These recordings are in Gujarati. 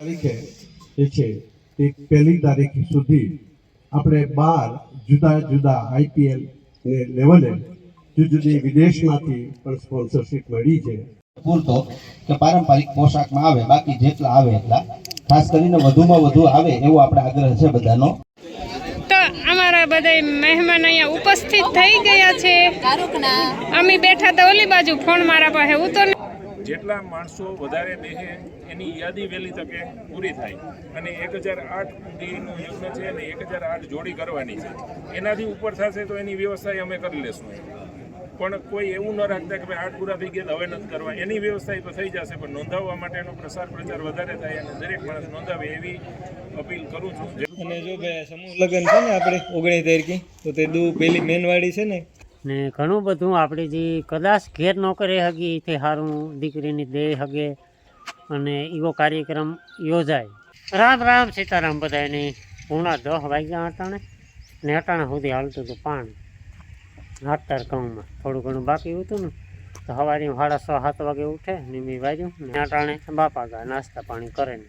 તારીખે એ છે તે પહેલી તારીખ સુધી આપણે બાર જુદા જુદા આઈપીએલ લેવલે જુદી જુદી વિદેશમાંથી પણ સ્પોન્સરશિપ મળી છે. પૂરતો કે પારંપરિક પોશાકમાં આવે બાકી જેટલા આવે એટલા. ખાસ કરીને વધુમાં વધુ આવે એવો આપણે આગ્રહ છે બધાનો. તો અમારા બધા મહેમાન અહીંયા ઉપસ્થિત થઈ ગયા છે. અમે બેઠા હતા ઓલી બાજુ ફોન મારા પાસે ઉતો જેટલા માણસો વધારે બેસે એની યાદી વહેલી તકે પૂરી થાય. અને એક હજાર આઠ સુધીનું યજ્ઞ છે અને એક હજાર આઠ જોડી કરવાની છે. એનાથી ઉપર થશે તો એની વ્યવસ્થા અમે કરી લેશું. પણ કોઈ એવું ન રાખતા કે ભાઈ આઠ પૂરા થઈ ગયા હવે નથી કરવા. એની વ્યવસ્થા તો થઈ જશે, પણ નોંધાવવા માટેનો પ્રસાર પ્રચાર વધારે થાય અને દરેક માણસ નોંધાવે એવી અપીલ કરું છું. અને જો સમૂહ લગ્ન છે ને આપણે ઓગણીસ તારીખે, તો તે દુ પેલી મેનવાડી છે ને ને ઘણું બધું આપણે જે કદાચ ઘેર ન કરે હગી તે સારું દીકરીની દે હગે અને એવો કાર્યક્રમ યોજાય. રામ રામ સીતારામ બધાને પૂણા દસ વાગ્યા અટાણે ને અટાણે સુધી હાલતું હતું પાણી હાથતાર ઘઉંમાં થોડું ઘણું બાકી હતું ને, તો સવારે સાડા છ, સાત વાગે ઉઠે ને મેં વાજ્યું ને અટાણે બાપા ગયા નાસ્તા પાણી કરે ને.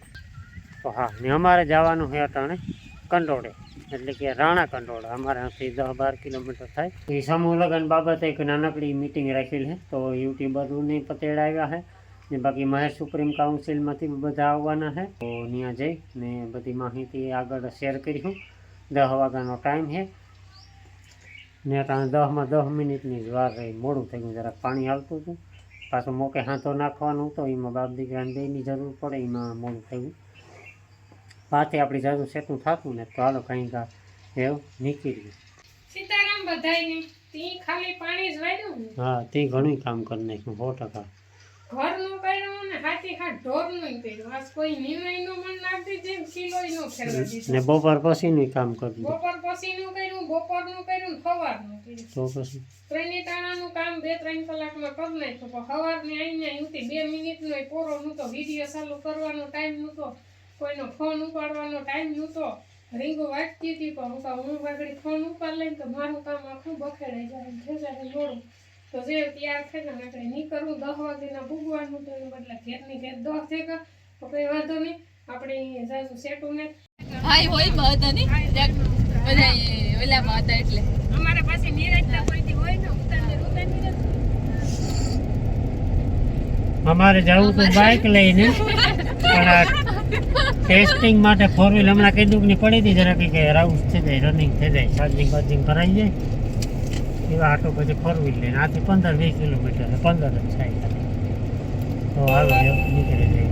તો હા, ને અમારે જવાનું છે અટાણે કંડોળે. એટલે કે રાણા કંડોળા, અમારે અહીંથી દસ બાર કિલોમીટર થાય. એ સમૂહ લગ્ન બાબતે એક નાનકડી મિટિંગ રાખેલ છે, તો યુટ્યુબરોને પતેડા આવ્યા છે, ને બાકી મહેશ સુપ્રીમ કાઉન્સિલમાંથી બધા આવવાના છે. તો ત્યાં જઈ ને બધી માહિતી આગળ શેર કરીશું. દસ વાગ્યાનો ટાઈમ છે. ને ત્યાં દસમાં દસ મિનિટની જ વાર રહી, મોડું થઈ ગયું, જરાક પાણી આવતું હતું. પાછું મોકે હાથો નાખવાનું હતો એમાં બાપ દીકરાને બેની જરૂર પડે, એમાં મોડું થયું પાછી આપણી જરૂર સેતું થતું ને તો હાલો કંઈક એવું નીકળ્યું સીતારામ બધાયને તી ખાલી પાણી જ વાળ્યું હા તે ઘણું કામ કરી નાખ્યું સો ટકા. ઘરનું કર્યું ને હાથી હાથ ઢોરનું કર્યું. આ કોઈ નિર્ણયનું મન નાખતી જેમ કિલોય નો ખેલવા દીધું ને બપોર પછીનું કામ કર્યું. બપોર પછીનું કર્યું બપોરનું કર્યું ને સવારનું કર્યું. તો પછી? ત્રણેય ટાણાનું કામ બે ત્રણ કલાકમાં કરી નાખ્યું. પણ સવારની આવીને અહીંથી બે મિનિટનો પોરો નહોતો વીડિયો ચાલુ કરવાનો ટાઈમ નહોતો. કોઈનો ફોન ઉપાડવાનો ટાઈમ નહોતો. રીંગો વાંચતી હતી પણ હું કહું હું વાગડી ફોન ઉપાડ લઈને તો મારું કામ આખું બખેડાઈ જાય ખેંચાય જોડું તો જે તૈયાર થઈને આપણે નીકળવું દસ વાગ્યાના ભૂગવાનું તો એના બદલે ઘેરની ઘેર દસ થઈ તો કંઈ વાંધો નહીં. આપણે જાજુ સેટું ને હાય હોય બધા ની બધા ઓલામાં હતા એટલે. અમારે પાસે નિરાજતા કોઈ હોય ને ઉતારી અમારે જવું તો બાઇક લઈને. પણ આ ટેસ્ટિંગ માટે ફોર વ્હીલ હમણાં કીધું કે પડી હતી? જરા કંઈક રાઉસ થઈ જાય રનિંગ થઈ જાય. ચાર્જિંગ વાર્જિંગ કરાવી જાય. એવા આટો પછી ફોર વ્હીલ લઈને. આથી પંદર વીસ કિલોમીટર પંદર જ થાય તો હાલો નીકળી જાય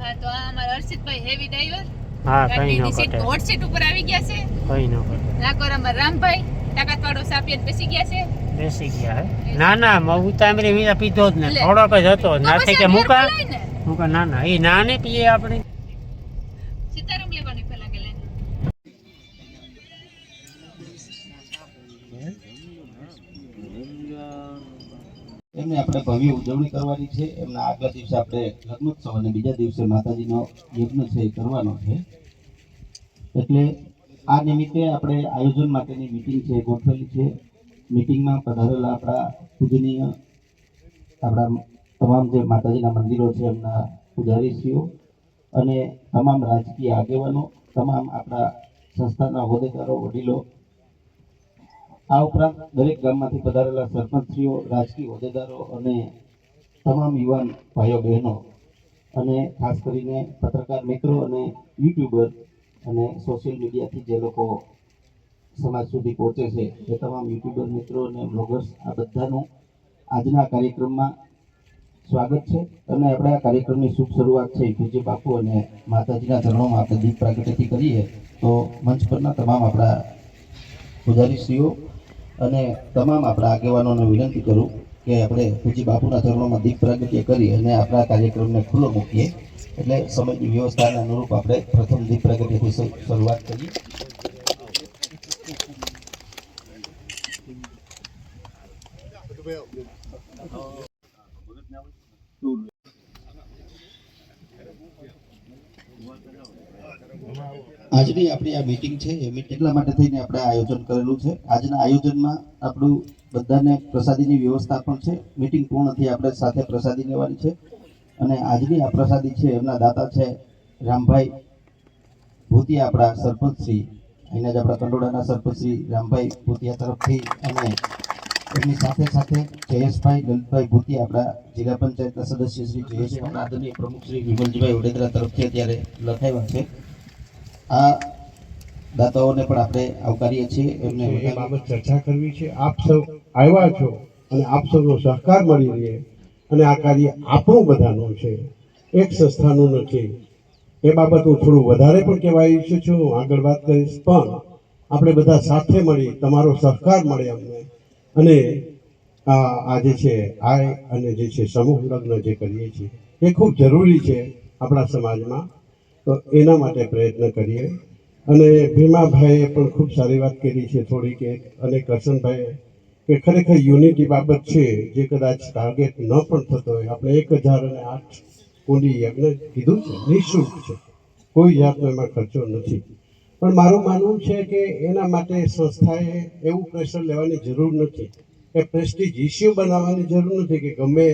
હા તો આ અમારા હર્ષિતભાઈ હેવી ડ્રાઈવર હા કંઈ ન ગાડીની હોટ સીટ ઉપર આવી ગયા છે. કંઈ ન નાકોર અમારા રામભાઈ તાકાતવાળો સાપિયત બેસી ગયા છે. બેસી ગયા હે? ના ના મહુ તામરી મીરા પીધો જ ને. થોડોક જ હતો. ના નાથી કે મૂકા. મૂકા ના ના એ ના ને પીએ આપણે. સીતારામ લેવાની લઈને આપણે ભવ્ય ઉજવણી કરવાની છે. એમના આગલા દિવસે આપણે લગ્નોત્સવ અને બીજા દિવસે માતાજીનો યજ્ઞ છે એ કરવાનો છે. એટલે આ નિમિત્તે આપણે આયોજન માટેની મિટિંગ છે ગોઠવેલી છે. મિટિંગમાં પધારેલા આપણા પૂજનીય, આપણા તમામ જે માતાજીના મંદિરો છે એમના પૂજારીશ્રીઓ અને તમામ રાજકીય આગેવાનો, તમામ આપણા સંસ્થાના હોદ્દેદારો, વડીલો, આ ઉપરાંત દરેક ગામમાંથી પધારેલા સરપંચશ્રીઓ, રાજકીય હોદ્દેદારો અને તમામ યુવાન ભાઈઓ બહેનો અને ખાસ કરીને પત્રકાર મિત્રો અને યુટ્યુબર અને સોશિયલ મીડિયાથી જે લોકો સમાજ સુધી પહોંચે છે. એ તમામ યુટ્યુબર મિત્રો અને બ્લોગર્સ આ બધાનું આજના કાર્યક્રમમાં સ્વાગત છે. અને આપણે આ કાર્યક્રમની શુભ શરૂઆત છે. પૂજ્ય બાપુ અને માતાજીના ચરણોમાં આપણે દીપ પ્રાગટ્યથી કરીએ. તો મંચ પરના તમામ આપણા પૂજારીશ્રીઓ અને તમામ આપણા આગેવાનોને વિનંતી કરું કે આપણે પૂજ્ય બાપુના ચરણોમાં દીપ પ્રાગટ્ય કરી અને આપણા કાર્યક્રમને ખુલ્લો મૂકીએ. એટલે સમયની વ્યવસ્થાને અનુરૂપ આપણે પ્રથમ દીપ પ્રાગટ્યથી શરૂઆત કરીએ. આજની આપણી આ મીટિંગ છે, એ એટલા માટે થઈને આપણે આયોજન કરેલું છે. આજના આયોજનમાં આપણું બધાને પ્રસાદીની વ્યવસ્થા પણ છે. મીટિંગ પૂર્ણ થઈ આપણે સાથે પ્રસાદી લેવાની છે. અને આજની આ પ્રસાદી છે, એમના દાતા છે રામભાઈ ભૂતિયા, આપણા સરપંચ શ્રી. અહીંના જ આપણા કંડોળાના સરપંચ શ્રી રામભાઈ ભૂતિયા તરફથી અને એમની સાથે સાથે જયેશભાઈ લલિતભાઈ ભૂતી આપણા જિલ્લા પંચાયતના સદસ્ય શ્રી જયેશભાઈ આદરણીય પ્રમુખ શ્રી વિમલજીભાઈ વડોદરા તરફથી અત્યારે લખાવ્યા છે. આ દાતાઓને પણ આપણે આવકારીએ છીએ એમને એ બાબત ચર્ચા કરવી છે આપ સૌ આવ્યા છો અને આપ સૌનો સહકાર મળી રહે અને આ કાર્ય આપણું બધાનું છે. એક સંસ્થાનું નથી. એ બાબત હું થોડું વધારે પણ કહેવા ઈચ્છું છું. આગળ વાત કરીશ પણ આપણે બધા સાથે મળી તમારો સહકાર મળે અમને. અને આ જે છે આય અને જે છે, સમૂહ લગ્ન જે કરીએ છીએ, એ ખૂબ જરૂરી છે આપણા સમાજમાં. તો એના માટે પ્રયત્ન કરીએ. અને ભીમાભાઈએ પણ ખૂબ સારી વાત કરી છે થોડી કે અને કરશનભાઈએ કે ખરેખર યુનિટી બાબત છે જે કદાચ ટાર્ગેટ ન પણ થતો હોય. આપણે એક હજાર અને આઠ કુંડી યજ્ઞ કીધું છે? નિઃશુલ્ક છે. કોઈ જાતનો એમાં ખર્ચો નથી. પણ મારું માનવું છે કે એના માટે સંસ્થાએ એવું પ્રેશર લેવાની જરૂર નથી. કે પ્રેસ્ટીજ ઇસ્યુ બનાવવાની જરૂર નથી કે ગમે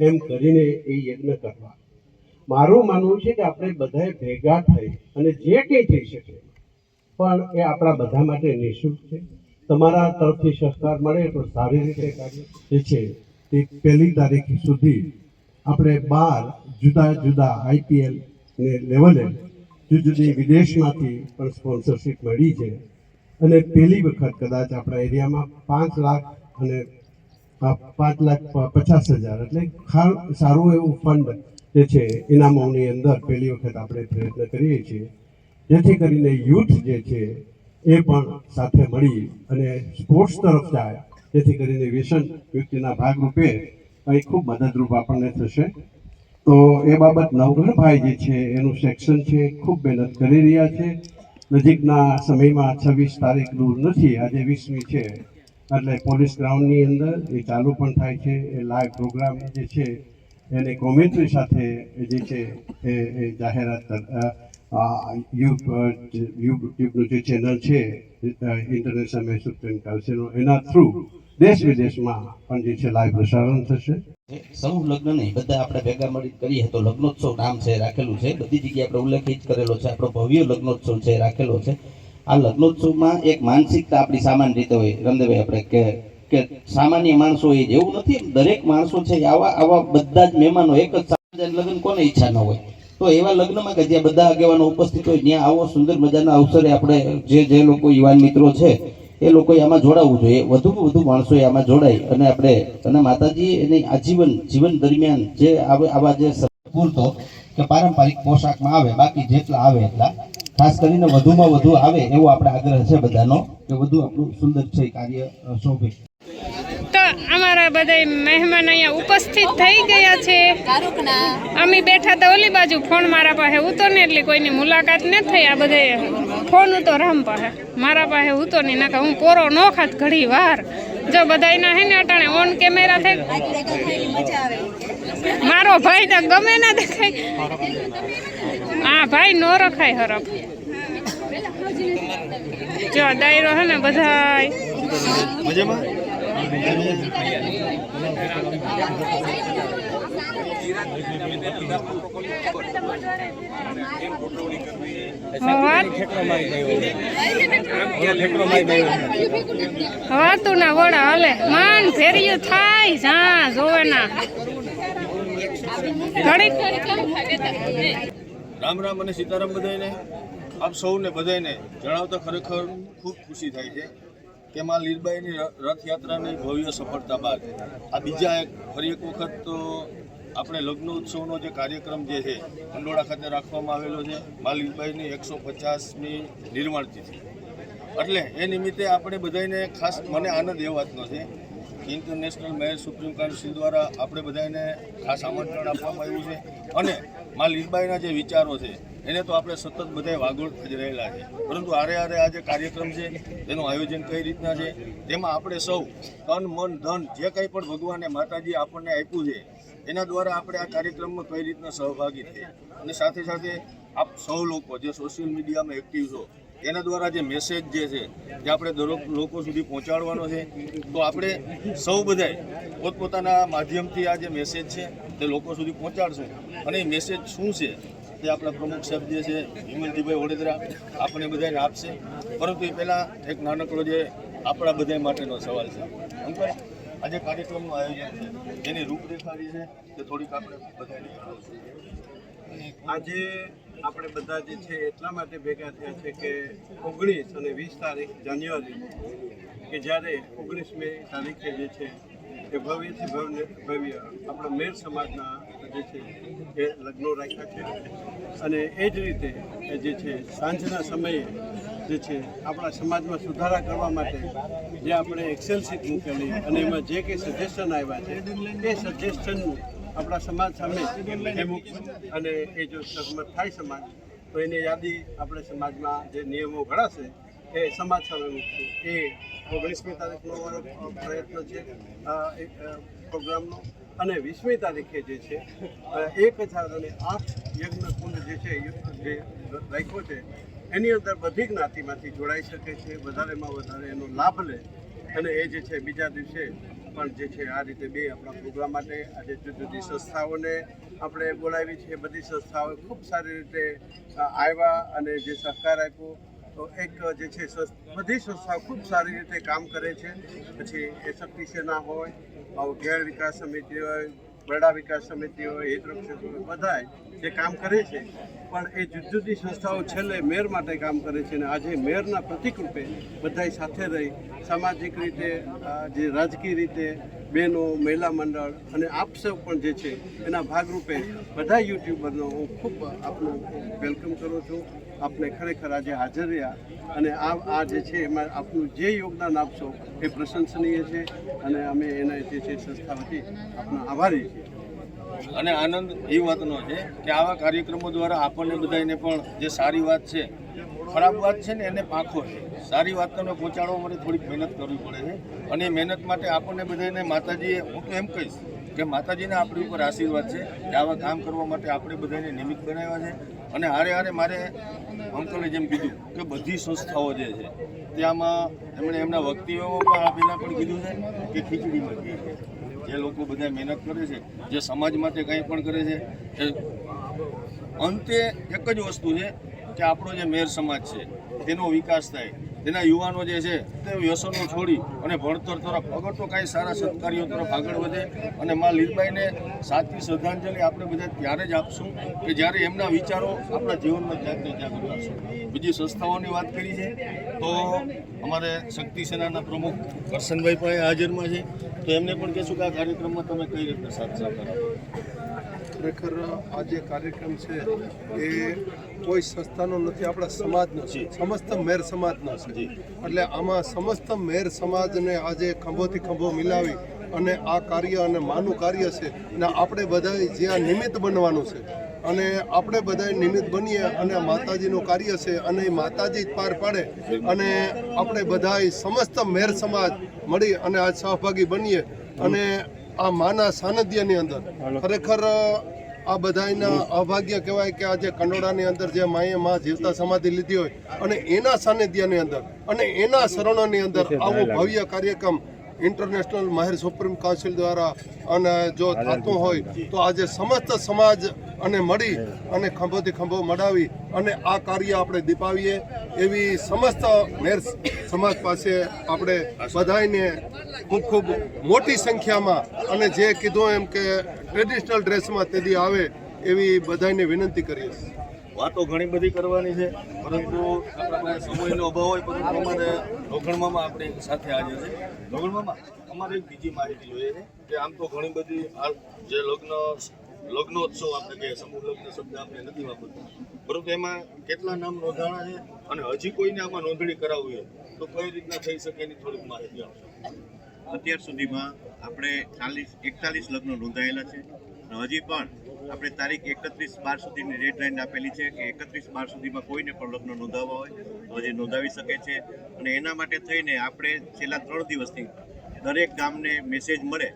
એમ કરીને એ યજ્ઞ કરવા. મારું માનવું છે કે આપણે બધાએ ભેગા થઈ અને જે કંઈ થઈ શકે, પણ એ આપણા બધા માટે નિઃશુલ્ક છે. તમારા તરફથી સહકાર મળે તો સારી રીતે કાર્ય. છે, તે પહેલી તારીખ સુધી આપણે બાર જુદા જુદા આઈપીએલ ને લેવલે જુદી જુદી વિદેશમાંથી પણ સ્પોન્સરશિપ મળી છે. અને પહેલી વખત કદાચ આપણા એરિયામાં પાંચ લાખ અને પાંચ લાખ પચાસ હજાર એટલે સારું એવું ફંડ જે છે, ઇનામોની અંદર પહેલી વખત આપણે પ્રયત્ન કરીએ છીએ. જેથી કરીને યુથ જે છે, એ પણ સાથે મળી અને સ્પોર્ટ્સ તરફ જાય. જેથી કરીને વ્યસન વ્યક્તિના ભાગરૂપે અહીં ખૂબ મદદરૂપ આપણને થશે. તો એ બાબત નવઘણભાઈ જે છે, એનું સેક્શન છે, ખૂબ મહેનત કરી રહ્યા છે. નજીકના સમયમાં છવ્વીસ તારીખ દૂર નથી, આજે વીસમી છે. એટલે પોલીસ ગ્રાઉન્ડની અંદર એ ચાલુ પણ થાય છે. એ લાઈવ પ્રોગ્રામ જે છે, એને કોમેન્ટ્રી સાથે જે છે, એ એ જાહેરાત યુટ્યુબનું જે- ચેનલ છે ઇન્ટરનેશનલ મહેસૂલ કાઉન્સિલ એના થ્રુ દેશ વિદેશમાં પણ જે છે લાઈવ પ્રસારણ થશે. સમૂહ લગ્ન નહીં બધા આપણે ભેગા મળી કરીએ તો લગ્નોત્સવ નામ છે, રાખેલું છે. બધી જગ્યાએ આપણે ઉલ્લેખિત કરેલો છે. આપણો ભવ્ય લગ્નોત્સવ છે, રાખેલો છે. આ લગ્નોત્સવમાં એક માનસિકતા આપણી સામાન્ય રીતે હોય. રમદેભાઈ આપણે કે કે સામાન્ય માણસો હોય એવું નથી, દરેક માણસો છે આવા આવા બધા જ મહેમાનો એક જ લગ્ન કોને ઈચ્છા ન હોય. તો એવા લગ્નમાં કે જ્યાં બધા આગેવાનો ઉપસ્થિત હોય, ત્યાં આવો સુંદર મજાના અવસરે આપણે જે જે લોકો યુવાન મિત્રો છે એ લોકોએ આમાં જોડાવવું જોઈએ. વધુમાં વધુ માણસોએ આમાં જોડાય અને આપણે અને માતાજી એની આજીવન, જીવન દરમિયાન જે આવા જે પૂરતો કે પારંપરિક પોશાકમાં આવે, બાકી જેટલા આવે એટલા. ખાસ કરીને વધુમાં વધુ આવે એવો આપણે આગ્રહ છે બધાનો કે વધુ આપણું સુંદર છે કાર્ય શોભે. અમારા બધા મહેમાન અહીંયા ઉપસ્થિત થઈ ગયા છે. અમે બેઠા તો ઓલી બાજુ ફોન મારા પાસે ઉતો ને એટલે કોઈની મુલાકાત ન થઈ. આ બધે ફોન ઉતો રામ પાસે. મારા પાસે ઉતો નહીં નાખા હું પોરો ન ખાત ઘડી વાર. જો બધાયના હે ને અટાણે ઓન કેમેરા થઈ મારો ભાઈ તો ગમે ના દેખાય. હા, ભાઈ નો રખાય હરફ જો દાયરો હે ને બધાય. વાતું ના વડા હાલે. માન ફેરિયું થાય જા જોવે ના રામ રામ અને સીતારામ બધાને આપ સૌને બધાને જણાવતા ખરેખર ખૂબ ખુશી થાય છે. કે લીલબાઈની રથયાત્રાની ભવ્ય સફળતા બાદ આ બીજા એક, ફરી એક વખત તો આપણે લગ્ન ઉત્સવનો જે કાર્યક્રમ જે છે કંડોળા ખાતે રાખવામાં આવેલો છે, મા લીરબાઈની એકસો પચાસમી નિર્માણ તિથિ. એટલે એ નિમિત્તે આપણે બધાને ખાસ, મને આનંદ એ વાતનો છે ઇન્ટરનેશનલ મેયર સુપ્રીમ કાઉન્સિલ દ્વારા આપણે બધાને ખાસ આમંત્રણ આપવામાં આવ્યું છે. અને માં લીલબાઈના જે વિચારો છે, એને તો આપણે સતત બધાય વાગોળ જ રહેલા છે. પરંતુ આરે આરે આ જે કાર્યક્રમ છે, તેનું આયોજન કઈ રીતના છે, તેમાં આપણે સૌ તન, મન, ધન, જે કંઈ પણ ભગવાને માતાજી આપણને આપ્યું છે, એના દ્વારા આપણે આ કાર્યક્રમમાં કઈ રીતના સહભાગી થઈએ. અને સાથે સાથે આપ સૌ લોકો જે સોશિયલ મીડિયામાં એક્ટિવ છો એના દ્વારા જે મેસેજ જે છે, જે આપણે દરેક લોકો સુધી પહોંચાડવાનો છે, તો આપણે સૌ બધાએ પોતપોતાના માધ્યમથી આ જે મેસેજ છે, તે લોકો સુધી પહોંચાડશું. અને એ મેસેજ શું છે, તે આપણા પ્રમુખ સાહેબ જે છે, હિમંતજીભાઈ વડોદરા આપણે બધાને આપશે. પરંતુ એ પહેલાં એક નાનકડો જે આપણા બધા માટેનો સવાલ છે. અંકલ આજે કાર્યક્રમનું આયોજન છે, એની રૂપરેખા જે છે, તે થોડીક આપણે બધાને આજે આપણે બધા જે છે એટલા માટે ભેગા થયા છે કે ઓગણીસ અને વીસ તારીખ જાન્યુઆરી કે જ્યારે ઓગણીસ મે તારીખે જે છે એ ભવ્યથી ભવ્ય ભવ્ય આપણા મેર સમાજના જે છે એ લગ્નો રાખ્યા છે. અને એ જ રીતે જે છે સાંજના સમયે જે છે આપણા સમાજમાં સુધારા કરવા માટે જે આપણે એક્સેલ શીટ મૂકેલી અને એમાં જે કંઈ સજેશન આવ્યા છે, એ સજેશનનું આપણા સમાજ સામે એ અને એ જો સહમત થાય સમાજ, તો એની યાદી આપણે સમાજમાં જે નિયમો ઘડાશે, એ સમાજ સામે મૂકશું. એ ઓગણીસમી તારીખનો અમારો પ્રયત્ન છે પ્રોગ્રામનો. અને વીસમી તારીખે જે છે એક હજાર અને આઠ યજ્ઞ કુંડ જે છે જે રાખ્યો છે, એની અંદર બધી જ્ઞાતિમાંથી જોડાઈ શકે છે, વધારેમાં વધારે એનો લાભ લે. અને એ જે છે, બીજા દિવસે પણ જે છે આ રીતે બે આપણા પ્રોગ્રામ માટે આજે જુદી જુદી સંસ્થાઓને આપણે બોલાવી છે. બધી સંસ્થાઓ ખૂબ સારી રીતે આવ્યા અને જે સહકાર આપ્યો. તો એક જે છે બધી સંસ્થાઓ ખૂબ સારી રીતે કામ કરે છે. પછી એ શક્તિ સેના હોય ઘેર વિકાસ સમિતિ હોય બરડા વિકાસ સમિતિ હોય હિતરક્ષક હોય બધાય જે કામ કરે છે, પણ એ જુદી જુદી સંસ્થાઓ છેલ્લે મેયર માટે કામ કરે છે અને આજે મેયરના પ્રતિકરૂપે બધાએ સાથે રહી સામાજિક રીતે જે રાજકીય રીતે, બહેનો, મહિલા મંડળ અને આપ સૌ પણ જે છે એના ભાગરૂપે બધા યુટ્યુબરનો હું ખૂબ આપનું વેલકમ કરું છું. આપને ખરેખર આજે હાજર રહ્યા અને આ આ જે છે એમાં આપનું જે યોગદાન આપશો એ પ્રશંસનીય છે અને અમે એના જે છે સંસ્થા વતી આપના આભારી અને આનંદ એ વાતનો છે કે આવા કાર્યક્રમો દ્વારા આપણને બધાને પણ જે સારી વાત છે, ખરાબ વાત છે ને એને પાંખો છે. સારી વાતને પહોંચાડવા માટે થોડીક મહેનત કરવી પડે છે. અને મહેનત માટે આપણને બધાને માતાજીએ હું તો એમ કહીશ કે માતાજીને આપણી ઉપર આશીર્વાદ છે કે આવા કામ કરવા માટે આપણે બધાને નિમિત્ત બનાવ્યા છે. અને હારે હારે મારે અંકલે જેમ કીધું કે બધી સંસ્થાઓ જે છે, ત્યાંમાં એમણે એમના વક્તિઓમાં પણ આ પહેલાં પણ કીધું છે કે ખીચડીમાં ઘી છે, જે લોકો બધા મહેનત કરે છે, જે સમાજ માટે કંઈ પણ કરે છે, એ અંતે એક જ વસ્તુ છે કે આપણો જે મેર સમાજ છે, તેનો વિકાસ થાય. તેના યુવાનો જે છે તે વ્યસનો છોડી અને ભણતર તરફ અગર તો કાંઈ સારા સત્કાર્યો તરફ આગળ વધે અને માં લીલબાઈને સાચી શ્રદ્ધાંજલિ આપણે બધા ત્યારે જ આપશું કે જ્યારે એમના વિચારો આપણા જીવનમાં ક્યાંક ને ક્યાંક બીજી સંસ્થાઓની વાત કરી છે, તો અમારે શક્તિ સેનાના પ્રમુખ કરશનભાઈ પણ હાજરમાં છે. તો એમને પણ કહેશું કે આ કાર્યક્રમમાં તમે કઈ રીતે સાથ સહકાર ખરેખર આ જે કાર્યક્રમ છે એ કોઈ સંસ્થાનો નથી આપણા સમાજનો છે. સમસ્ત મેર સમાજનો છે. એટલે આમાં સમસ્ત મેર સમાજને આજે ખંભોથી ખંભો મિલાવી અને આ કાર્ય અને માનું કાર્ય છે ને આપણે બધા જે આ નિમિત્ત બનવાનું છે અને આપણે બધા નિમિત્ત બનીએ અને માતાજીનું કાર્ય છે અને એ માતાજી જ પાર પાડે અને આપણે બધા સમસ્ત મેર સમાજ મળી અને આજ સહભાગી બનીએ અને આ માના સાનિધ્યની અંદર. ખરેખર આ બધાના અભાગ્ય કહેવાય કે આજે કંડોળાની અંદર જે માએ માં જીવતા સમાધિ લીધી હોય અને એના સાનિધ્યની અંદર અને એના શરણોની અંદર આવો ભવ્ય કાર્યક્રમ ઇન્ટરનેશનલ માહિર સુપ્રીમ કાઉન્સિલ દ્વારા અને જો થતું હોય તો આજે સમસ્ત સમાજ અને મળી અને ખંભોથી ખંભો મડાવી અને આ કાર્ય આપણે દીપાવીએ એવી સમસ્ત મેર સમાજ પાસે આપણે બધાને ખૂબ ખૂબ મોટી સંખ્યામાં અને જે કીધું એમ કે ટ્રેડિશનલ ડ્રેસમાં તેદી આવે એવી બધાને વિનંતી કરીએ વાતો ઘણી બધી કરવાની છે, પરંતુ સમયનો અભાવ હોય, પરંતુ અમારે રોગણમાં આપણે સાથે હાજર છે. રોગણમાં અમારે એક બીજી માહિતી જોઈએ છે કે આમ તો ઘણી બધી આ જે લગ્ન, લગ્નોત્સવ આપણે કહીએ, સમૂહ લગ્ન શબ્દ આપણે નથી વાપરતા. પરંતુ એમાં કેટલા નામ નોંધાણા છે અને હજી કોઈને આમાં નોંધણી કરાવવી હોય, તો કઈ રીતના થઈ શકે એની થોડીક માહિતી આપશો? અત્યાર સુધીમાં આપણે ચાલીસ, એકતાલીસ લગ્ન નોંધાયેલા છે. અને હજી પણ આપણે તારીખ એકત્રીસ બાર સુધીની રેડ લાઇન આપેલી છે કે એકત્રીસ બાર સુધીમાં કોઈને પણ લગ્ન નોંધાવવા હોય, તો હજી નોંધાવી શકે છે. અને એના માટે થઈને આપણે છેલ્લા ત્રણ દિવસથી દરેક ગામને મેસેજ મળે,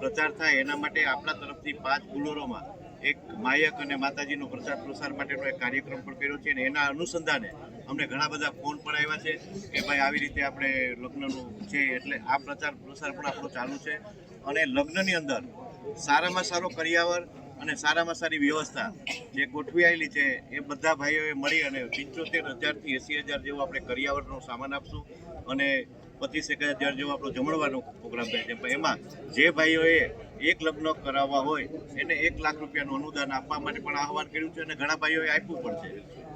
પ્રચાર થાય એના માટે આપણા તરફથી પાંચ બુલોરોમાં એક માયક અને માતાજીનો પ્રચાર પ્રસાર માટેનો એક કાર્યક્રમ પણ કર્યો છે અને એના અનુસંધાને અમને ઘણા બધા ફોન પણ આવ્યા છે કે ભાઈ આવી રીતે આપણે લગ્નનું છે એટલે આ પ્રચાર પ્રસાર પણ આપણો ચાલુ છે. અને લગ્નની અંદર સારામાં સારો કરિયાવર અને સારામાં સારી વ્યવસ્થા જે ગોઠવી આવેલી છે, એ બધા ભાઈઓએ મળી અને પંચોતેર હજારથી એંસી હજાર જેવો આપણે કરિયાવરનો સામાન આપશું અને પચીસ એક હજાર જેવો આપણો જમણવાનો પ્રોગ્રામ થાય છે. એમાં જે ભાઈઓએ એક લગ્ન કરાવવા હોય, એને એક લાખ રૂપિયાનું અનુદાન આપવા માટે પણ આહવાન કર્યું છે અને ઘણા ભાઈઓએ આપ્યું પડશે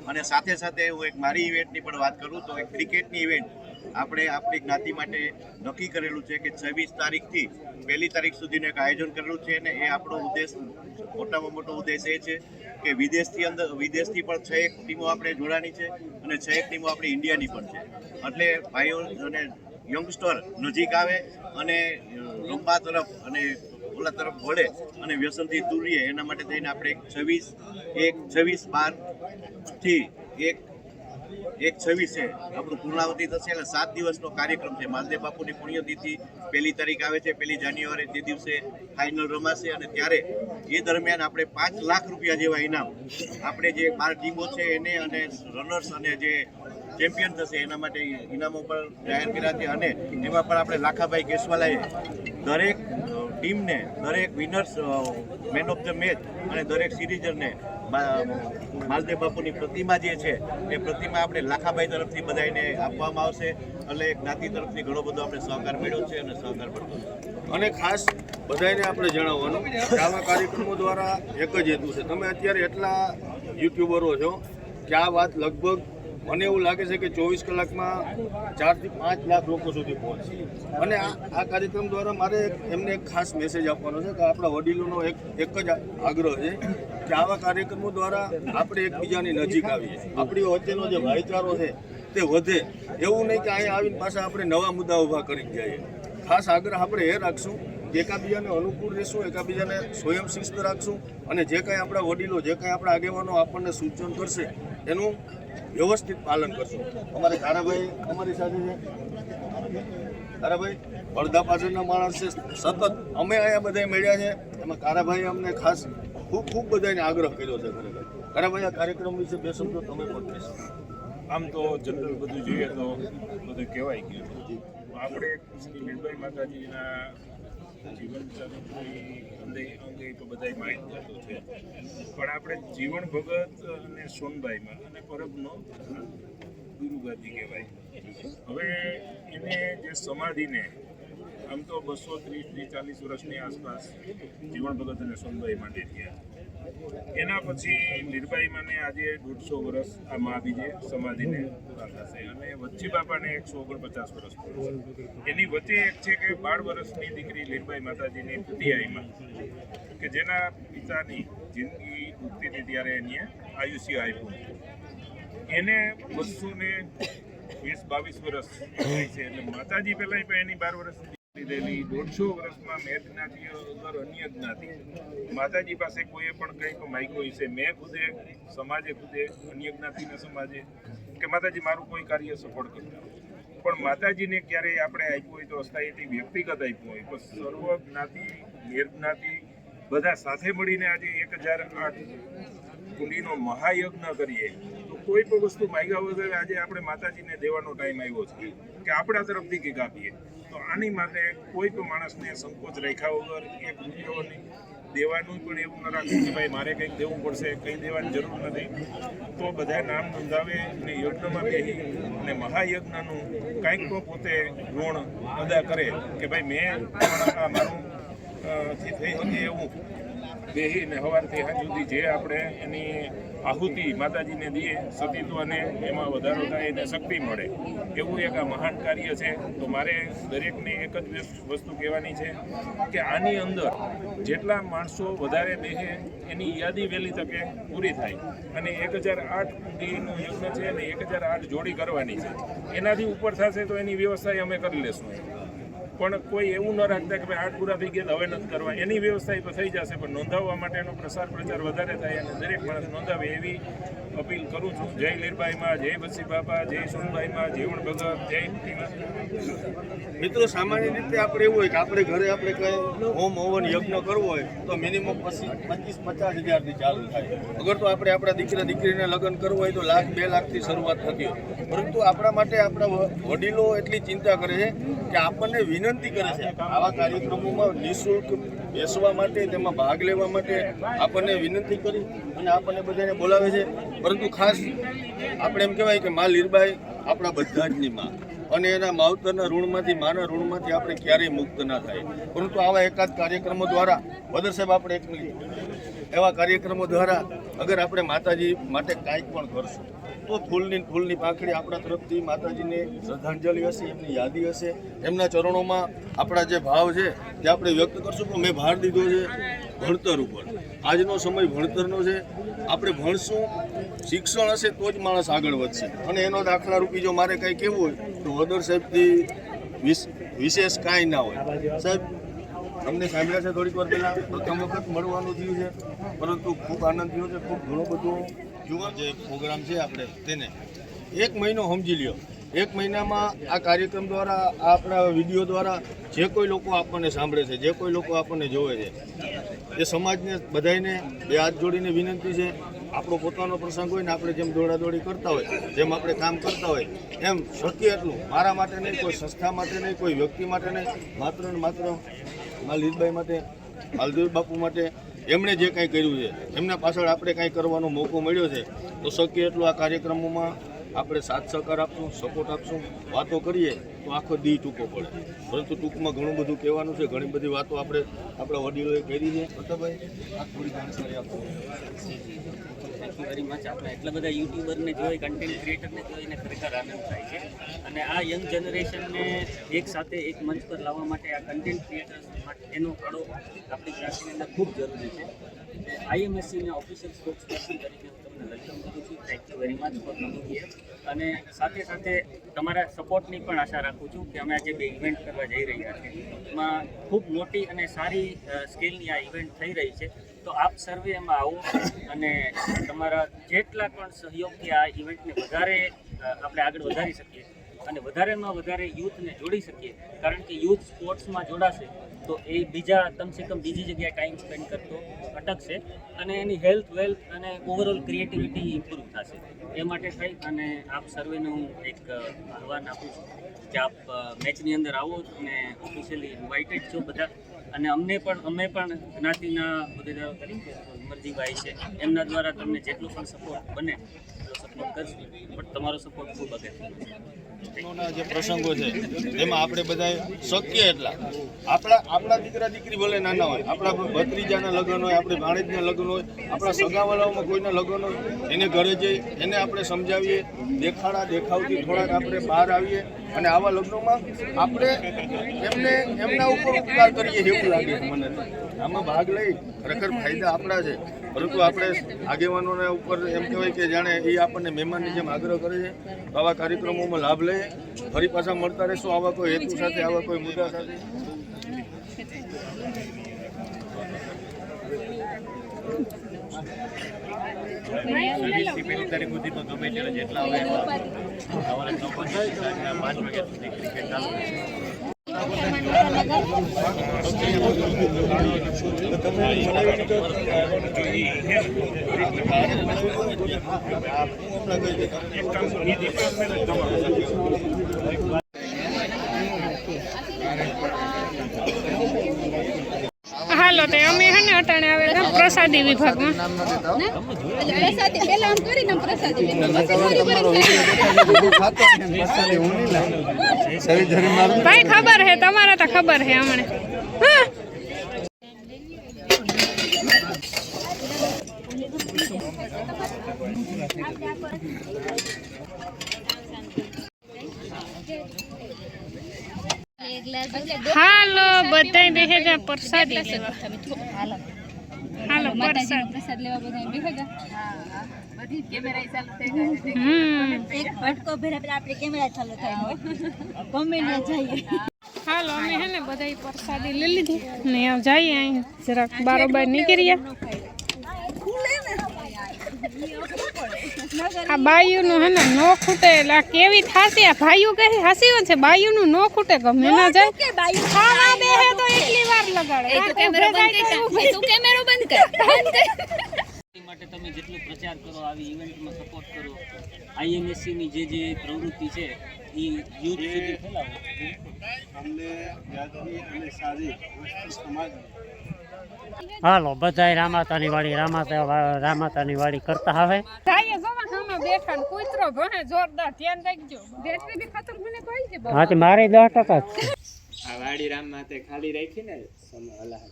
અને સાથે સાથે હું એક મારી ઇવેન્ટની પણ વાત કરું તો એક ક્રિકેટની ઇવેન્ટ આપણે આપણી જ્ઞાતિ માટે નક્કી કરેલું છે કે છવ્વીસ તારીખથી પહેલી તારીખ સુધીનું એક આયોજન કરેલું છે અને એ આપણો ઉદ્દેશ મોટામાં મોટો ઉદ્દેશ એ છે કે વિદેશથી અંદર વિદેશથી પણ છ એક ટીમો આપણે જોડાની છે અને છ એક ટીમો આપણી ઇન્ડિયાની પણ છે. એટલે ભાઈઓ અને યંગસ્ટર નજીક આવે અને રમવા તરફ અને ઓલા તરફ વળે અને વ્યસનથી દૂર રહીએ. એના માટે થઈને આપણે છવ્વીસ, એક છવ્વીસ બારથી એક એક છવ્વીસે આપણું પૂર્ણાવતી થશે એટલે સાત દિવસનો કાર્યક્રમ છે. માલદેવ બાપુની પુણ્યતિથિ પહેલી તારીખ આવે છે, પહેલી જાન્યુઆરી તે દિવસે ફાઇનલ રમાશે અને ત્યારે એ દરમિયાન આપણે પાંચ લાખ રૂપિયા જેવા ઇનામ આપણે જે બાર ટીમો છે એને અને રનર્સ અને જે ચેમ્પિયન થશે એના માટે ઇનામો પણ જાહેર કર્યા છે અને એમાં પણ આપણે લાખાભાઈ કેશવાલાએ દરેક ટીમને દરેક winners man of the match અને દરેક સિરીઝરને માલદેવ બાપુની પ્રતિમા જે છે, એ પ્રતિમા આપણે લાખાભાઈ તરફથી બધાને આપવામાં આવશે. એટલે જ્ઞાતિ તરફથી ઘણો બધો આપણે સહકાર મળ્યો છે અને સહકાર મળતો અને ખાસ બધાને આપણે જણાવવાનું કે આવા કાર્યક્રમો દ્વારા એક જ હેતુ છે. તમે અત્યારે એટલા યુટ્યુબરો છો કે આ વાત લગભગ મને એવું લાગે છે કે ચોવીસ કલાકમાં ચારથી પાંચ લાખ લોકો સુધી પહોંચશે. અને આ કાર્યક્રમ દ્વારા મારે એમને એક ખાસ મેસેજ આપવાનો છે કે આપણા વડીલોનો એક એક જ આગ્રહ છે કે આવા કાર્યક્રમો દ્વારા આપણે એકબીજાની નજીક આવીએ. આપણી વચ્ચેનો જે ભાઈચારો છે તે વધે. એવું નહીં કે અહીંયા આવીને પાછા આપણે નવા મુદ્દા ઊભા કરી જઈએ. ખાસ આગ્રહ આપણે એ રાખશું એકાબીજાને અનુકૂળ રહેશું, એકાબીજાને સ્વયં શિસ્ત રાખશું અને જે કાંઈ આપણા વડીલો, જે કાંઈ આપણા આગેવાનો આપણને સૂચન કરશે, એનું વ્યવસ્થિત પાલન કરશું. અમારે ધારાભાઈ અમારી સાથે છે. ધારાભાઈ પડદા પાછળના માણસ છે. સતત અમે અહીંયા બધા મળ્યા છે. એમાં કારાભાઈ અમને ખાસ ખૂબ ખૂબ બધાને આગ્રહ કર્યો છે ખરેખર. કારાભાઈ આ કાર્યક્રમ વિશે બે શબ્દો તમે પણ કહેશો આમ તો જનરલ બધું જોઈએ તો બધું કહેવાય ગયું. આપણે શ્રી લીલભાઈ માતાજીના જીવન અંગે અંગે તો બધા માહિતી તો છે. પણ આપણે જીવન ભગત અને સોનબાઈમાં, અને પરબનો ગુરુગાદી કહેવાય. હવે એને જે સમાધિને, આમ તો બસો ત્રીસ ચાલીસ વર્ષની આસપાસ જીવન ભગત અને સોનબાઈ માટે થયા. એના પછી લીરબાઈમાંને આજે દોઢસો વર્ષ આ મહાબીજે સમાધિને પૂરા થશે અને વચ્ચે બાપાને એકસો ઓગણપચાસ વર્ષ એની વચ્ચે એક છે કે બાર વર્ષની દીકરી લીરબાઈ માતાજીની પીટીઆઈમાં કે જેના પિતાની જિંદગી ઉગતી હતી ત્યારે એને આયુષ્ય આપ્યું એને બસો ને વીસ બાવીસ વર્ષ થાય છે. એટલે માતાજી પહેલાં પણ એની બાર વર્ષ લીધેલી દોઢસો વર્ષમાં મેં જ્ઞાતિ વગર અન્ય જ્ઞાતિ. માતાજી પાસે કોઈએ પણ કંઈ માયકો હશે, મેં ખુદે, સમાજે ખુદે, અન્ય જ્ઞાતિના સમાજે, કે માતાજી મારું કોઈ કાર્ય સફળ કરતા પણ માતાજીને ક્યારેય આપણે આપ્યું હોય તો અસ્થાયીથી વ્યક્તિગત આપ્યું હોય તો સર્વ જ્ઞાતિ નિર્જ્ઞાતિ બધા સાથે મળીને આજે એક હજાર આઠ કુંડીનો મહાયજ્ઞ કરીએ. તો કોઈ પણ વસ્તુ માગ્યા વગર આજે આપણે માતાજીને દેવાનો ટાઈમ આવ્યો છે, કે આપણા તરફથી કંઈક આપીએ. તો આની માટે કોઈ પણ માણસને સંકોચ રાખ્યા વગર એક રૂપિયોની દેવાનું પણ એવું ન રાખવું કે ભાઈ મારે કંઈક દેવું પડશે, કંઈ દેવાની જરૂર નથી. તો બધા નામ નોંધાવે અને યજ્ઞમાં બેસી અને મહાયજ્ઞનું કાંઈક તો પોતે ઋણ અદા કરે કે ભાઈ મેં મારું થી થઈ શકે એવું. બેહીને સવારથી સાંજ સુધી જે આપણે એની આહુતિ માતાજીને દઈએ સતીત્વને એમાં વધારો થાય એને શક્તિ મળે. એવું એક આ મહાન કાર્ય છે. તો મારે દરેકને એક જ વસ- વસ્તુ કહેવાની છે કે આની અંદર જેટલા માણસો વધારે બેસે, એની યાદી વહેલી તકે પૂરી થાય. અને એક હજાર આઠ કુંડીનું યજ્ઞ છે અને એક હજાર આઠ જોડી કરવાની છે. એનાથી ઉપર થશે તો એની વ્યવસ્થા અમે કરી લેશું. પણ કોઈ એવું ન રાખતા કે ભાઈ આઠ પૂરા થઈ ગયા હવે નથી કરવા. એની વ્યવસ્થા એ થઈ જશે, પણ નોંધાવવા માટેનો પ્રસાર પ્રચાર વધારે થાય અને દરેક માણસ નોંધાવે એવી અપીલ કરું છું. જય લીરબાઈમાં જય બસી બાપા, જય સોનબાઈમાં જીવણ ભગત, જય મિત્રો, સામાન્ય રીતે આપણે એવું હોય કે આપણે ઘરે આપણે કઈ હોમ હવન યજ્ઞ કરવો હોય, તો મિનિમમ પચીસ, પચાસ હજારથી ચાલુ થાય. અગર તો આપણે આપણા દીકરા, દીકરીને લગ્ન કરવું હોય તો લાખ, બે લાખથી શરૂઆત થતી હોય. પરંતુ આપણા માટે આપણા વડીલો એટલી ચિંતા કરે છે કે આપણને વિનંતી કરે છે. આવા કાર્યક્રમોમાં નિઃશુલ્ક બેસવા માટે, તેમાં ભાગ લેવા માટે આપણને વિનંતી કરી અને આપણને બધાને બોલાવે છે. પરંતુ ખાસ આપણે એમ કહેવાય કે મા લીરબાઈ આપણા બધા જ ની માં અને એના માવતરના ઋણમાંથી, માના ઋણમાંથી આપણે ક્યારેય મુક્ત ના થાય. પરંતુ આવા એકાદ કાર્યક્રમો દ્વારા વદર સાહેબ આપણે એક એવા કાર્યક્રમો દ્વારા અગર આપણે માતાજી માટે કાંઈક પણ કરશું તો ફૂલની ફૂલની પાંખડી આપણા તરફથી માતાજીને શ્રદ્ધાંજલિ હશે, એમની યાદી હશે. એમના ચરણોમાં આપણા જે ભાવ છે તે આપણે વ્યક્ત કરશું, પણ મેં ભાર દીધો છે ભણતર ઉપર. આજનો સમય ભણતરનો છે. આપણે ભણશું, શિક્ષણ હશે તો જ માણસ આગળ વધશે. અને એનો દાખલા રૂપી જો મારે કંઈ કહેવું હોય, તો વદર સાહેબથી વિશેષ કાંઈ ના હોય. સાહેબ અમને સાંભળ્યા છે થોડીક વાર પહેલાં, પ્રથમ વખત મળવાનું થયું છે, પરંતુ ખૂબ આનંદ થયો છે, ખૂબ ઘણું બધું જુઓ જે પ્રોગ્રામ છે આપણે તેને. એક મહિનો સમજી લ્યો. એક મહિનામાં આ કાર્યક્રમ દ્વારા, આ આપણા વીડિયો દ્વારા જે કોઈ લોકો આપણને સાંભળે છે, જે કોઈ લોકો આપણને જોવે છે, એ સમાજને બધાને બે હાથ જોડીને વિનંતી છે. આપણો પોતાનો પ્રસંગ હોય ને આપણે જેમ દોડાદોડી કરતા હોય, જેમ આપણે કામ કરતા હોય, એમ શક્ય એટલું. મારા માટે નહીં, કોઈ સંસ્થા માટે નહીં, કોઈ વ્યક્તિ માટે નહીં. માત્ર ને માત્ર મારા લીલભાઈ માટે માલદેવ બાપુ માટે એમણે જે કાંઈ કર્યું છે, એમના પાછળ આપણે કાંઈ કરવાનો મોકો મળ્યો છે, તો શક્ય એટલું આ કાર્યક્રમોમાં આપણે સાથ સહકાર આપશું સપોર્ટ આપશું. વાતો કરીએ, તો આખો દી ટૂંકો પડે પરંતુ ટૂંકમાં ઘણું બધું કહેવાનું છે, ઘણી બધી વાતો આપણે આપણા વડીલોએ કરી છે. પ્રતાપભાઈ આ થોડી જાણકારી આપો. થેન્ક યુ વેરી મચ આપણે એટલા બધા યુટ્યુબરને જોઈ કન્ટેન્ટ ક્રિએટરને જોઈને ખરેખર આનંદ થાય છે. અને આ યંગ જનરેશનને એક સાથે એક મંચ પર લાવવા માટે આ કન્ટેન્ટ ક્રિએટર્સ માટે એનો ફાળો આપણી ક્રાંતિની અંદર ખૂબ જરૂરી છે. આઈએમએસસીને ઓફિશિયલ સ્પોક્સ પર્સન તરીકે હું તમને વેલકમ કરું છું. Thank you very much for coming અને સાથે સાથે તમારા સપોર્ટની પણ આશા રાખું છું કે અમે આજે બે ઇવેન્ટ કરવા જઈ રહ્યા છીએ. એમાં ખૂબ મોટી અને સારી સ્કેલની આ ઇવેન્ટ થઈ રહી છે. તો આપ સર્વે એમાં આવો અને તમારા જેટલા પણ સહયોગથી આ ઇવેન્ટને વધારે આપણે આગળ વધારી શકીએ અને વધારેમાં વધારે યુથને જોડી શકીએ. કારણ કે યુથ સ્પોર્ટ્સમાં જોડાશે તો એ બીજા કમસે કમ બીજી જગ્યાએ ટાઈમ સ્પેન્ડ કરતો, અટકશે અને એની હેલ્થ, વેલ્થ અને ઓવરઓલ ક્રિએટિવિટી ઇમ્પ્રૂવ થશે. એ માટે થઈ અને આપ સર્વેને હું એક આહવાન આપું છું કે આપ મેચની અંદર આવો અને ઓફિશિયલી ઇન્વાઇટેડ છો બધા. અને અમને પણ, અમે પણ જ્ઞાતિના હોદ્દેદારો તરીકે અમરજીભાઈ છે, એમના દ્વારા તમને જેટલો પણ સપોર્ટ બને એટલો સપોર્ટ કરશું. પણ તમારો સપોર્ટ ખૂબ અગત્યનો છે. જે પ્રસંગો છે, એમાં આપણે બધા શક્ય એટલા. આપણા આપણા દીકરા દીકરી ભલે નાના હોય, આપણા ભત્રીજાના લગ્ન હોય, આપણે ભાણેજના લગ્ન હોય, આપણા સગાવાલાઓમાં કોઈના લગ્ન હોય, એને ઘરે જઈ, એને આપણે સમજાવીએ, દેખાડા દેખાવથી થોડાક આપણે બહાર આવીએ અને આવા લગ્નોમાં આપણે એમને, એમના ઉપર ઉપકાર કરીએ એવું લાગે મને. આમાં ભાગ લઈ ખરેખર ફાયદા આપણા છે. પરંતુ આપણે આગેવાનોને ઉપર એમ કહેવાય કે જાણે એ આપણને મહેમાનની જેમ આગ્રહ કરે છે તો આવા કાર્યક્રમોમાં લાભ લઈએ ફરી પાછા મળતા રહેશું આવા કોઈ હેતુ સાથે, આવા કોઈ મુદ્દા સાથે. તારીખ સુધીમાં જેટલા હોય પાંચ વાગ્યા સુધી ક્રિકેટ ચાલુ રહેશે હાલો તે અમે હે ને અટાણે આવેલા પ્રસાદી વિભાગમાં. પ્રસાદી પેલા આમ કરીને આમ પ્રસાદી પછી ભાઈ ખબર હે તમારે તો ખબર હે હમણે. હા. હાલો બધાય બેહે જા પ્રસાદી લેવા. હાલો પ્રસાદ પ્રસાદ લેવા બધા બેઠા હમ. એક ભટકો ભેરા આપણે કેમેરા ચાલુ થાય ગમે ત્યાં જઈએ. હાલો અમે હે ને બધા પ્રસાદી લઈ લીધી. ને હવે જઈએ અહીં જરાક બારોબાર નીકળ્યા આ બાયુનું હે ને નો ખૂટે એટલે આ કેવી થાશે આ ભાઈઓ કહે હાસી છે બાયુનું નો ખૂટે ગમે ના જાય. ખાવા બેહે તો એટલી વાર લગાડે. તો કેમેરો બંધ કર તું કેમેરો બંધ કર. બંધ કર એ માટે તમે જેટલું પ્રચાર કરો આવી ઇવેન્ટમાં સપોર્ટ કરો આઈએમએસસી ની જે જે પ્રવૃત્તિ છે એ યુથ સુધી ફેલાવો. અમને જાતિ અને સારી સમાજ. હાલો બધાય રામાતાની વાડી રામાતા રામાતાની વાડી કરતા હવે. જાય જોવા સામે બેઠા ને ભણે જોરદાર ધ્યાન રાખજો. બેટરી બી ખતર મને કોઈ છે હા તે મારે દસ ટકા આ વાડી રામમાતે ખાલી રાખી ને અલા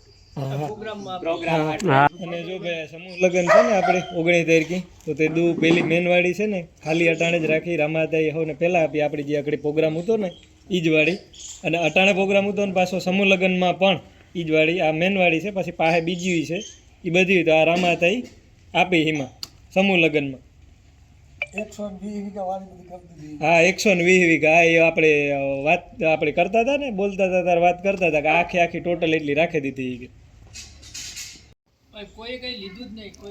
અને જો ભાઈ સમૂહ લગ્ન છે ને આપણે ઓગણીસ તારીખે તો તે દુ પેલી મેન વાડી છે ને ખાલી અટાણે જ રાખી રામાતા હવે પહેલાં આપી આપણે જે આગળ પ્રોગ્રામ હતો ને જ વાડી. અને અટાણે પ્રોગ્રામ હતો ને પાછો સમૂહ લગ્નમાં પણ જ વાડી આ મેન વાડી છે પછી પાસે બીજી છે. એ બધી તો આ રામાતાઈ આપી એમાં સમૂહ લગ્નમાં. હા એકસો ને વીસ વીઘા હા એ આપણે વાત આપણે કરતા હતા ને બોલતા હતા ત્યારે વાત કરતા હતા કે આખી આખી ટોટલ એટલી રાખી દીધી કે.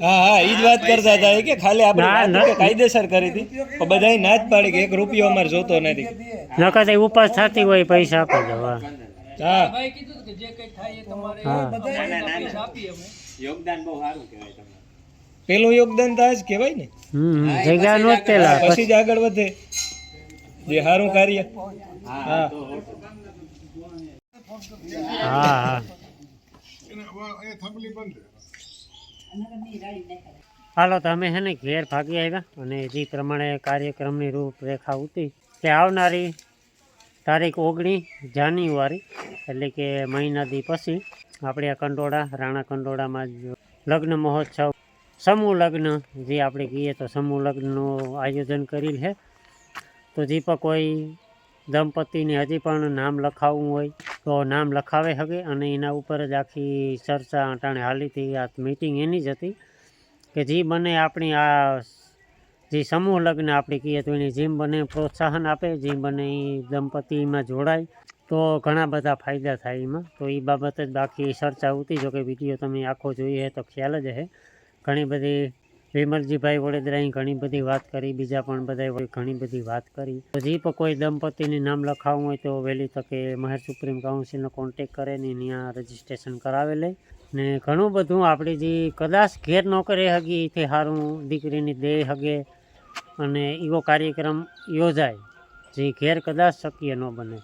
હા હા જ વાત કરતા હતા કે ખાલી આપણે કાયદેસર કરી હતી પણ બધાય ના જ પાડી કે એક રૂપિયો અમારે જોતો નથી. નકર ઉપાસ થતી હોય પૈસા આપી દો હા. હા. હા પેલું યોગદાન તો આ જ કહેવાય ને. હમ જગ્યા નો જ પેલા. પછી જ આગળ વધે. જે સારું કાર્ય. હા હા. હા હાલો તમે હે ને ઘેર ભાગી આવ્યા અને જે પ્રમાણે કાર્યક્રમની રૂપરેખા ઉતી. તે આવનારી તારીખ ઓગણીસ જાન્યુઆરી, એટલે કે મહિના દી પછી આપણે આ કંડોળા, રાણા કંડોળામાં જ લગ્ન મહોત્સવ, સમૂહ લગ્ન જે આપણે કહીએ તો સમૂહ લગ્નનું આયોજન કરેલ છે. તો જે પણ કોઈ દંપતીને હજી પણ નામ લખાવવું હોય તો નામ લખાવે શકે અને એના ઉપર જ આખી ચર્ચા અટાણે હાલી આ મિટિંગ એની જ હતી કે જે બને આપણી આ જે સમૂહ લગ્ન આપણે કહીએ તો એને જેમ બને પ્રોત્સાહન આપે, જેમ બને એ દંપતીમાં જોડાય. તો ઘણા બધા ફાયદા થાય એમાં. તો એ બાબત જ બાકી ચર્ચા ઉતી. જો કે વીડિયો તમે આખો જોઈએ તો ખ્યાલ જ હે. ઘણી બધી વિમલજીભાઈ વડોદરાની ઘણી બધી વાત કરી, બીજા પણ બધા ઘણી બધી વાત કરી. તો જે પણ કોઈ દંપતીને નામ લખાવવું હોય તો વહેલી તકે મહેર સુપ્રીમ કાઉન્સિલનો કોન્ટેક કરે ને ત્યાં રજીસ્ટ્રેશન કરાવેલે ને ઘણું બધું આપણે જે કદાચ ઘેર નોકરે કરી હગી, તે સારું દીકરીની દે હગે અને એવો કાર્યક્રમ યોજાય, જે ઘેર કદાચ શક્ય ન બને.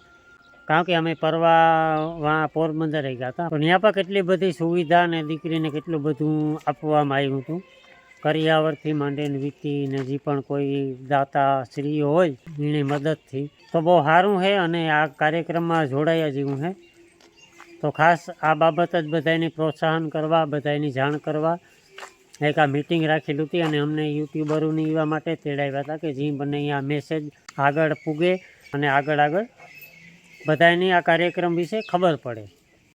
કારણ કે અમે પરવા પોરબંદર રહી ગયા હતા. પણ ત્યાં પણ કેટલી બધી સુવિધા ને દીકરીને કેટલું બધું આપવામાં આવ્યું હતું. કરિયાવરથી માંડીને વીતી ને જે પણ કોઈ દાતા શ્રી હોય, એની મદદથી. તો બહુ સારું છે અને આ કાર્યક્રમમાં જોડાયા જેવું છે. તો ખાસ આ બાબત જ બધાને પ્રોત્સાહન કરવા બધાની જાણ કરવા એક આ મિટિંગ રાખેલી હતી અને અમને યુટ્યુબરોની એવા માટે તેડાવ્યા હતા કે જે બને આ મેસેજ આગળ પૂગે અને આગળ આગળ બધાની આ કાર્યક્રમ વિશે ખબર પડે.